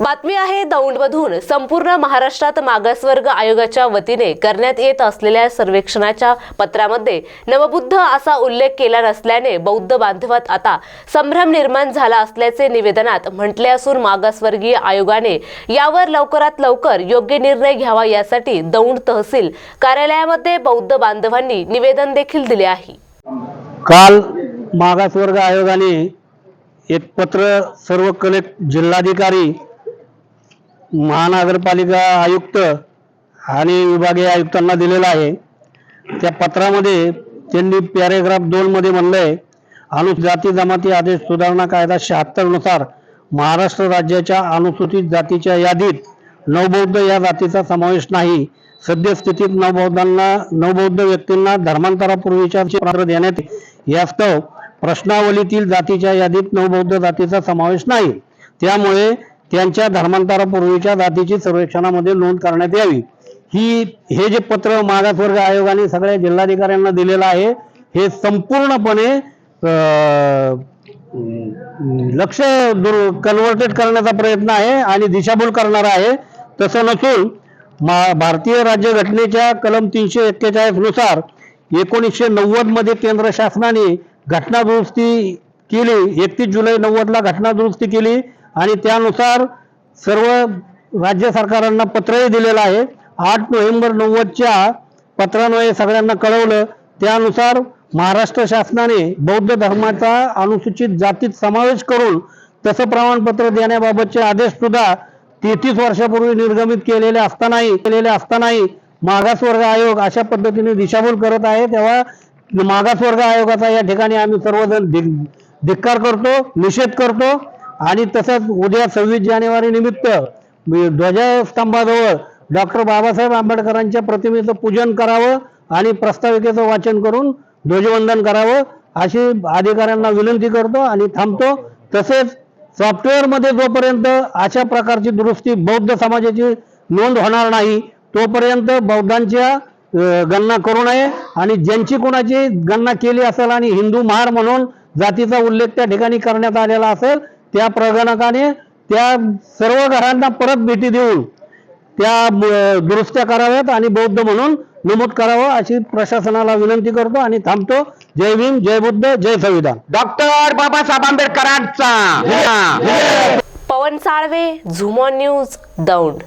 बातमी आहे दौंडमधून संपूर्ण महाराष्ट्रात मागासवर्ग आयोगाच्या वतीने करण्यात येत असलेल्या सर्वेक्षणाच्या पत्रामध्ये नवबुद्ध असा उल्लेख केला नसल्याने बौद्ध बांधवात आता संभ्रम निर्माण झाला असल्याचे निवेदनात म्हटले असून मागासवर्गीय आयोगाने यावर लवकरात लवकर योग्य निर्णय घ्यावा यासाठी दौंड तहसील कार्यालयामध्ये बौद्ध बांधवांनी निवेदन देखील दिले आहे. काल मागासवर्ग आयोगाने एक पत्र सर्व कलेक्ट जिल्हाधिकारी महानगरपालिका आयुक्त आणि विभागीय आयुक्तांना दिलेला आहे. त्या पत्रामध्ये त्यांनी पॅरेग्राफ दोनमध्ये म्हणलं आहे अनुसूचित जाती जमाती आदेश सुधारणा कायदा शहात्तरनुसार महाराष्ट्र राज्याच्या अनुसूचित जातीच्या यादीत नवबौद्ध या जातीचा समावेश नाही. सद्यस्थितीत नवबौद्धांना नवबौद्ध व्यक्तींना धर्मांतरापूर्वीच्या पात्र देण्यात यास्तव प्रश्नावलीतील जातीच्या यादीत नवबौद्ध जातीचा समावेश नाही. त्यामुळे त्यांच्या धर्मांतरापूर्वीच्या जातीची सर्वेक्षणामध्ये नोंद करण्यात यावी. ही हे जे पत्र मागासवर्ग आयोगाने सगळ्या जिल्हाधिकाऱ्यांना दिलेलं आहे हे संपूर्णपणे लक्ष दुर कन्व्हर्टेड करण्याचा प्रयत्न आहे आणि दिशाभूल करणार आहे. तसं नसून मा भारतीय राज्यघटनेच्या कलम तीनशे एक्केचाळीसनुसार एकोणीसशे नव्वदमध्ये केंद्र शासनाने घटना दुरुस्ती केली एकतीस जुलै नव्वदला घटना दुरुस्ती केली आणि त्यानुसार सर्व राज्य सरकारांना पत्रही दिलेलं आहे. आठ नोव्हेंबर नव्वदच्या पत्रान्वये सगळ्यांना कळवलं. त्यानुसार महाराष्ट्र शासनाने बौद्ध धर्माचा अनुसूचित जातीत समावेश करून तसं प्रमाणपत्र देण्याबाबतचे आदेश सुद्धा तेहतीस वर्षापूर्वी निर्गमित केलेले असतानाही केलेले असतानाही मागासवर्ग आयोग अशा पद्धतीने दिशाभूल करत आहे. तेव्हा मागासवर्ग आयोगाचा या ठिकाणी आम्ही सर्वजण धिक्कार करतो निषेध करतो. आणि तसंच उद्या सव्वीस जानेवारी निमित्त ध्वजस्तंभाजवळ डॉक्टर बाबासाहेब आंबेडकरांच्या प्रतिमेचं पूजन करावं आणि प्रस्ताविकेचं वाचन करून ध्वजवंदन करावं अशी अधिकाऱ्यांना विनंती करतो आणि थांबतो. तसेच सॉफ्टवेअरमध्ये जोपर्यंत अशा प्रकारची दुरुस्ती बौद्ध समाजाची नोंद होणार नाही तोपर्यंत बौद्धांच्या गणना करू नये आणि ज्यांची कोणाची गणना केली असेल आणि हिंदू महार म्हणून जातीचा उल्लेख त्या ठिकाणी करण्यात आलेला असेल त्या प्रगणकाने त्या सर्व घरांना परत भेटी देऊन त्या दुरुस्त्या कराव्यात आणि बौद्ध म्हणून नमूद करावं अशी प्रशासनाला विनंती करतो आणि थांबतो. जय भीम जय बुद्ध जय संविधान. डॉक्टर बाबासाहेब आंबेडकरांचा. Pawan Salve zoom on news Daund.